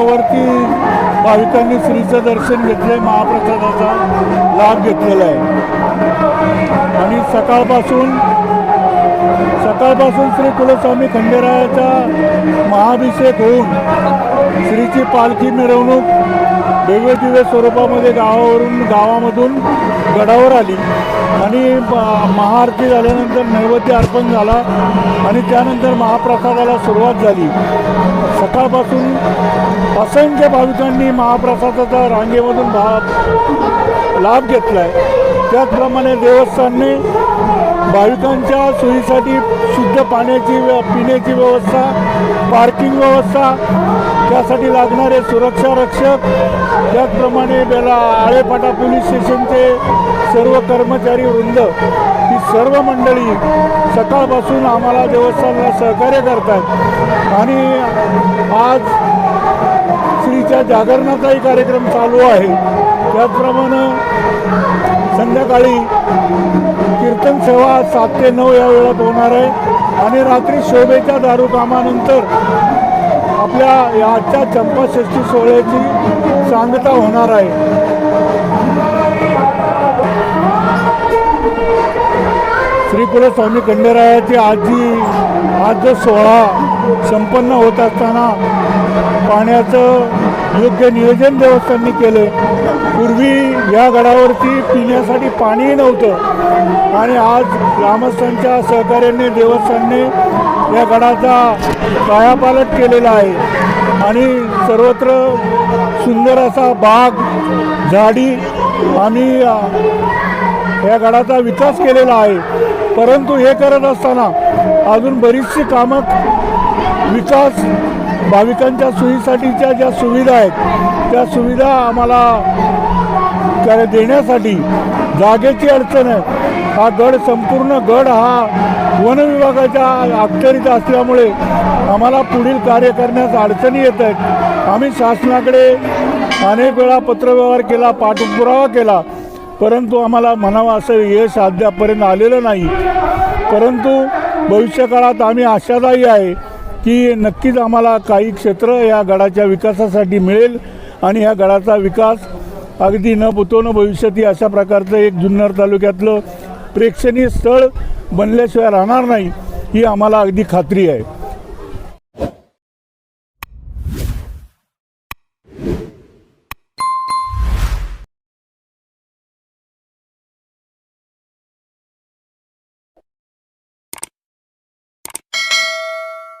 वरती भाविकांनी श्रीचं दर्शन घेतलंय महाप्रसादाचा लाभ घेतलेला आहे आणि सकाळपासून सकाळपासून श्री कुलस्वामी खंडेरायाचा महाभिषेक होऊन श्रीची पालखी मिरवणूक वेगवेगळ्या स्वरूपामध्ये गावावरून गावामधून गडावर आली. आणि महाआरती झाल्यानंतर नैवेद्य अर्पण झाला आणि त्यानंतर महाप्रसादाला सुरुवात झाली. सकाळपासून असंख्य भाविकांनी महाप्रसादाचा रांगेमधून भा लाभ घेतला आहे त्याचप्रमाणे देवस्थानने भाविकांच्या सोयीसाठी शुद्ध पाण्याची व्य- पिण्याची व्यवस्था पार्किंग व्यवस्था त्यासाठी लागणारे सुरक्षा रक्षक त्याचप्रमाणे बेला आळेपाटा पोलीस स्टेशनचे सर्व कर्मचारी वृंद ही सर्व मंडळी सकाळपासून आम्हाला देवस्थानाला सहकार्य करतात. आणि आज श्रीच्या जागरणाचाही कार्यक्रम चालू आहे. त्याचप्रमाणे संध्याकाळी कीर्तन सेवा सात ते नऊ या वेळात होणार आहे. आणि रात्री शोभेच्या दारू कामानंतर आपल्या या आजच्या चंपाषष्ठी सोहळ्याची सांगता होणार आहे. श्री कुलस्वामी खंडेरायाची आजी आज जो सोहळा संपन्न होत असताना पाण्याचं योग्य नियोजन देवस्थाननी केलं. पूर्वी या गडावरती पिण्यासाठी पाणीही नव्हतं. आणि आज ग्रामस्थांच्या सहकार्याने देवस्थानने या गडाचा कायापालट केलेला आहे. आणि सर्वत्र सुंदर असा बाग झाडी आणि या गडाचा विकास केलेला आहे. परंतु हे करत असताना अजून बरीचशी कामं विकास भाविकांच्या सोयीसाठीच्या ज्या सुविधा आहेत त्या सुविधा आम्हाला त्या देण्यासाठी जागेची अडचण आहे. हा गड संपूर्ण गड हा वनविभागाच्या अखत्यारीत असल्यामुळे आम्हाला पुढील कार्य करण्यास अडचणी येत आहेत. आम्ही शासनाकडे अनेक वेळा पत्रव्यवहार केला पाठपुरावा केला परंतु आम्हाला म्हणावं असं यश अद्यापर्यंत आलेलं नाही. परंतु भविष्यकाळात आम्ही आशादायी आहे की नक्कीच आम्हाला काही क्षेत्र या गडाच्या विकासासाठी मिळेल आणि या गडाचा विकास अगदी न बुतवणं भविष्यात अशा प्रकारचं एक जुन्नर तालुक्यातलं प्रेक्षणीय स्थळ बनल्याशिवाय राहणार नाही ही आम्हाला अगदी खात्री आहे.